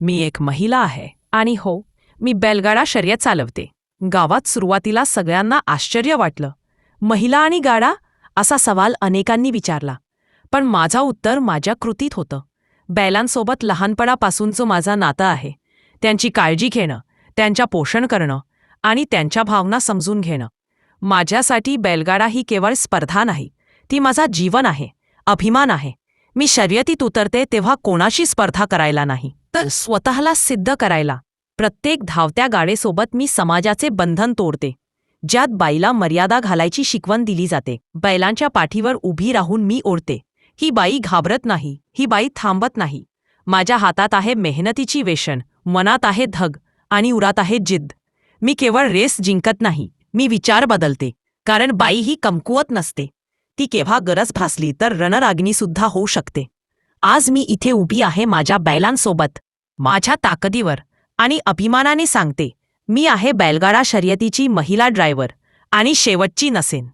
मी एक महिला आहे आणि हो मी बैलगाडा शर्यत चालवते. गावात सुरुवातीला सगळ्यांना आश्चर्य वाटलं. महिला आणि गाडा? असा सवाल अनेकांनी विचारला. पण माझं उत्तर माझ्या कृतीत होतं. बैलांसोबत लहानपणापासूनचं माझा नातं आहे. त्यांची काळजी घेणं त्यांच्या पोषण करणं आणि त्यांच्या भावना समजून घेणं. माझ्यासाठी बैलगाडा ही केवळ स्पर्धा नाही ती माझा जीवन आहे अभिमान आहे. मी शर्यतीत उतरते तेव्हा कोणाशी स्पर्धा करायला नाही. तर स्वतःला सिद्ध करायला. प्रत्येक धावत्या गाडेसोबत मी समाजाचे बंधन तोडते. ज्यात बाईला मर्यादा घालायची शिकवण दिली जाते. बैलांच्या पाठीवर उभी राहून मी ओढते. ही बाई घाबरत नाही. ही बाई थांबत नाही. माझ्या हातात आहे मेहनतीची वेषण. मनात आहे धग. आणि उरात आहे जिद्द. मी केवळ रेस जिंकत नाही. मी विचार बदलते. कारण बाई ही कमकुवत नसते. ती केव्हा गरज भासली तर रणरागिणीसुद्धा होऊ शकते. आज मी इथे उभी आहे माझ्या बैलांसोबत माझ्या ताकदीवर आणि अभिमानाने सांगते मी आहे बैलगाडा शर्यतीची महिला ड्रायव्हर आणि शेवटची नसेन.